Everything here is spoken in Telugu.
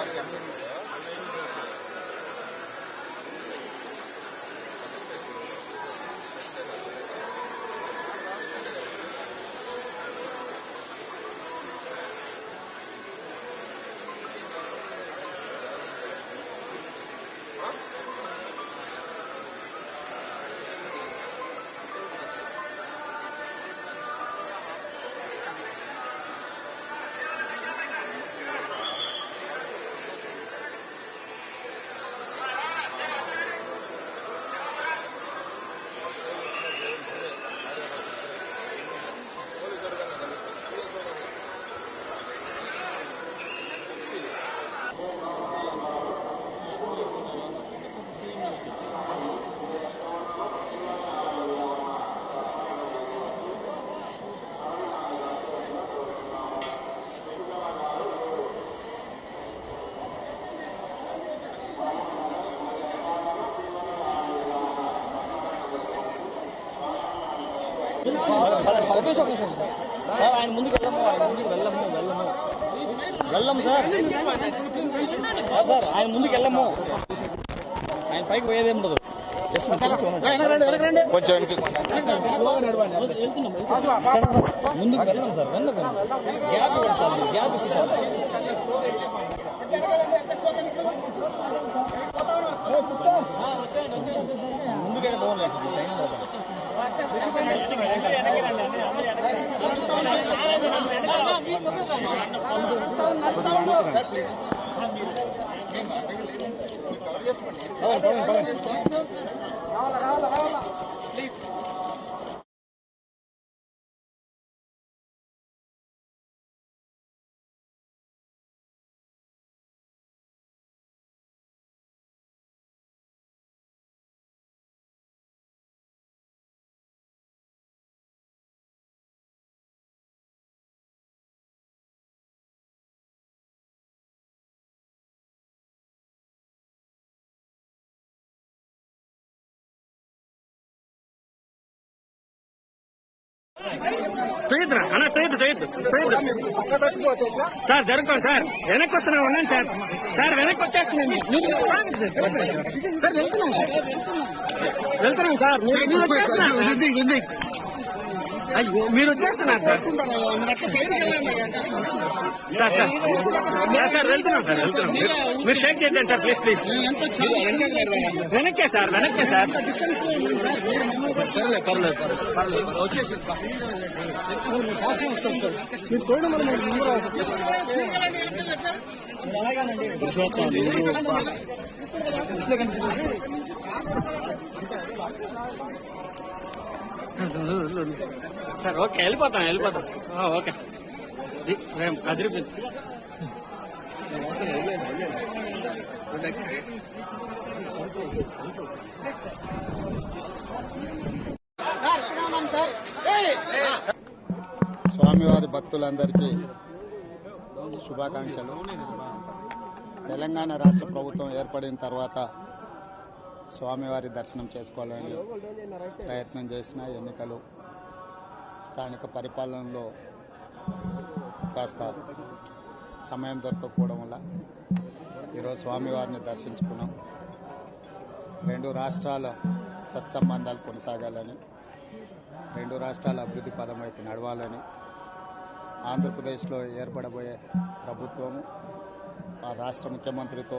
ఒకే నిమిషం సార్ సార్ ఆయన ముందుకు వెళ్ళము ఆయన ముందుకు వెళ్ళము వెళ్ళము వెళ్ళము సార్ సార్, ఆయన ముందుకు వెళ్ళము ఆయన పైకి పోయేది ఉండదు కొంచెం ముందుకు వెళ్ళాం సార్ వెళ్ళదు గ్యాప్ ఇవ్వండి సార్ గ్యాప్ ఇస్తే సార్ ముందుకైనా బాగుంది టైం పడుతుంది. పవన్ పవన్ పవన్ అన్న చేయొద్దు చేయొద్దు చేయొద్దు సార్ జరుగుతాం సార్. వెనక్కి వస్తున్నాం ఉన్నాను సార్. సార్ వెనక్కి వచ్చేస్తున్నాం. సార్. వెళ్తున్నాం సార్. వెళ్తున్నాం సార్. అయ్యో మీరు వచ్చేస్తున్నారు sir. Sir sir sir, sir వెళ్తున్నాం సార్ వెళ్తున్నాం. మీరు- షేక్ చేయండి సార్ ప్లీజ్ ప్లీజ్. వెనక్కే సార్ వెనక్కే సార్. పర్లేదు పర్లేదు పర్లేదు. వచ్చేసి మీరు తోడు మనం సార్ ఓకే వెళ్ళిపోతాం వెళ్ళిపోతాం. ఓకే. ది- రేం స్వామివారి భక్తులందరికీ శుభాకాంక్షలు. తెలంగాణ రాష్ట్ర ప్రభుత్వం ఏర్పడిన తర్వాత స్వామివారి దర్శనం చేసుకోవాలని ప్రయత్నం చేసిన ఎన్నికలు స్థానిక పరిపాలనలో కాస్త సమయం దొరకకపోవడం వల్ల ఈరోజు స్వామివారిని దర్శించుకున్నాం. రెండు రాష్ట్రాల సత్సంబంధాలు కొనసాగాలని రెండు రాష్ట్రాల అభివృద్ధి పదం వైపు నడవాలని ఆంధ్రప్రదేశ్లో ఏర్పడబోయే ప్రభుత్వము ఆ రాష్ట్ర ముఖ్యమంత్రితో